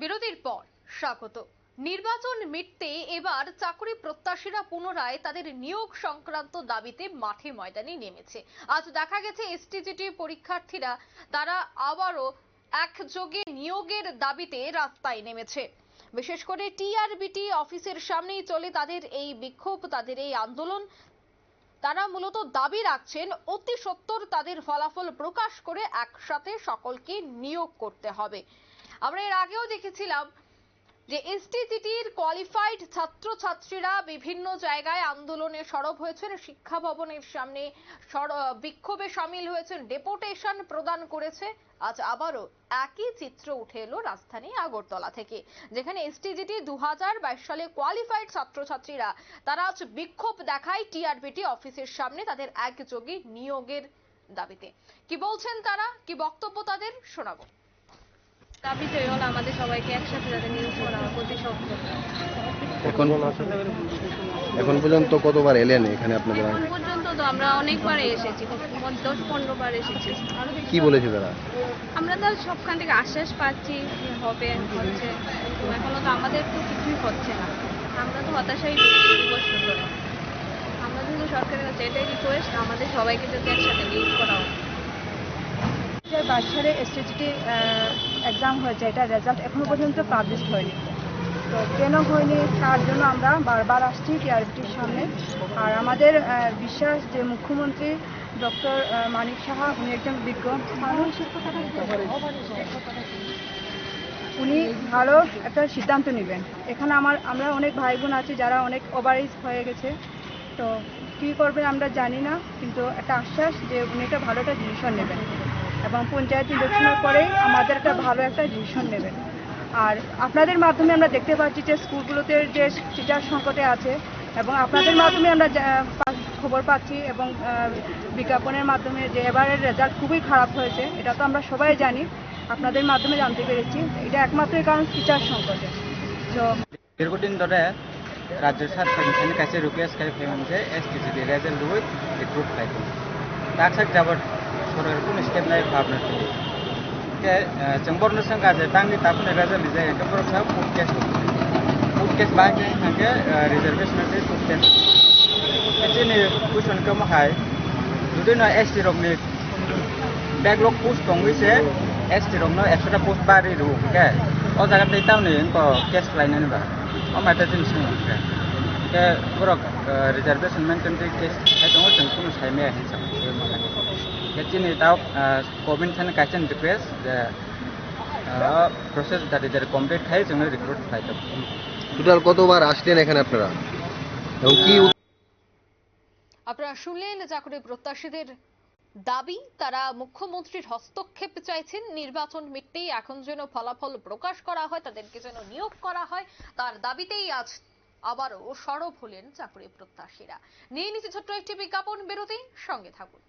বিরতির পর স্বাগত। নির্বাচন মিটতে এবার চাকরি প্রত্যাশীরা পুনরায় তাদের নিয়োগ সংক্রান্ত দাবিতে মাঠে ময়দানে নেমেছে। আজ দেখা গেছে এসটিজিটি পরীক্ষার্থীরা, তারা আবারও একযোগে নিয়োগের দাবিতে রাস্তায় নেমেছে। বিশেষ করে টিআরবিটি অফিসের সামনেই চলে তাদের এই বিক্ষোভ, তাদের এই আন্দোলন। তারা মূলত দাবি রাখছেন, অতি সত্বর তাদের ফলাফল প্রকাশ করে একসাথে সকলকে নিয়োগ করতে হবে। আমরা এর আগেও দেখেছিলাম যে এসটিজিটির কোয়ালিফাইড ছাত্রছাত্রীরা বিভিন্ন জায়গায় আন্দোলনে সরব হয়েছেন, শিক্ষা ভবনের সামনে বিক্ষোভে সামিল হয়েছেন ডেপুটেশন প্রদান করেছে। আজ আবারও একই চিত্র উঠে এলো রাজধানী আগরতলা থেকে, যেখানে এসটিজিটি দু হাজার বাইশ সালে কোয়ালিফাইড ছাত্রছাত্রীরা, তারা আজ বিক্ষোভ দেখায় টিআরবিটি অফিসের সামনে তাদের একযোগে নিয়োগের দাবিতে। কি বলছেন তারা? কি বক্তব্য তাদের? শোনাবো। দাবিতে হলো আমাদের সবাইকে একসাথে যাতে নিউজ করা প্রতি সপ্তাহে। এখন এখন পর্যন্ত কতবার এলেন এখানে আপনাদের এখন পর্যন্ত তো আমরা অনেকবার এসেছি দশ পনেরো বার এসেছি। কি বলেছে তারা? আমরা তো সবখান থেকে আশ্বাস পাচ্ছি হবে হচ্ছে। এখনও তো আমাদের তো কিছুই হচ্ছে না। আমরা তো হতাশাই আমরা কিন্তু সরকারের কাছে এটাই রিকোয়েস্ট আমাদের সবাইকে যাতে একসাথে নিউজ যে সালে এসটিজিটি এক্সাম হয়েছে এটা রেজাল্ট এখনও পর্যন্ত পাবলিশ হয়নি। তো কেন হয়নি, তার জন্য আমরা বারবার আসছি টিআরবিটির সামনে। আর আমাদের বিশ্বাস যে মুখ্যমন্ত্রী ডক্টর মানিক সাহা, উনি একজন বিজ্ঞ উনি ভালো একটা সিদ্ধান্ত নেবেন। এখানে আমার, আমরা অনেক ভাই বোন আছি যারা অনেক ওভারেজ হয়ে গেছে। তো কী করবেন আমরা জানি না, কিন্তু একটা আশ্বাস যে উনি একটা ভালো একটা ডিসিশন নেবেন। এবং পঞ্চায়েত ইলেকশনের পরে আমাদের একটা ভালো একটা ডিসিশন নেবেন। আর আপনাদের মাধ্যমে আমরা দেখতে পাচ্ছি যে স্কুলগুলোতে যে টিচার সংকটে আছে এবং আপনাদের মাধ্যমে আমরা খবর পাচ্ছি এবং বিজ্ঞাপনের মাধ্যমে যে এবারের রেজাল্ট খুবই খারাপ হয়েছে, এটা তো আমরা সবাই জানি, আপনাদের মাধ্যমে জানতে পেরেছি। এটা একমাত্র কারণ টিচার সংকটে। তো দীর্ঘদিন ধরে রাজ্য ছাত্র কাছে রুপিয়া স্কাই ফেমেন্সে এসটিসিডি রেজাল্ট উইথ গ্রুপ ফাইভ তার সাথে फरवरिखौ नोंसोरनाय भाबनो थायो। संगाजे तांनि तापने गाजा लिजाय हांखो फरसा कुशन कम हाय जुदि न एस टी रमनि बैकलॉग पोस्ट दंगैसे एस टी रमनो एक्सट्रा पोस्ट बारि रु के? केस लायनानै बा अ माता जिन सिं के के the chin without uh, comments and question request the uh, process that is complete file and recruit file total কতবার আসলেন এখানে আপনারা? আপনারা শুনলেন চাকরি প্রত্যাশীদের দাবি তারা মুখ্যমন্ত্রীর হস্তক্ষেপ চাইছেন নির্বাচন মিটতেই এখন যেন ফলাফল প্রকাশ করা হয় তাদেরকে যেন নিয়োগ করা হয় তার দাবিতেই আজ আবারও সরব হলেন চাকরি প্রত্যাশীরা। নিয়ে নিচ্ছে ছোট্ট একটি বিজ্ঞাপন বেরোতেই সঙ্গে থাকুন।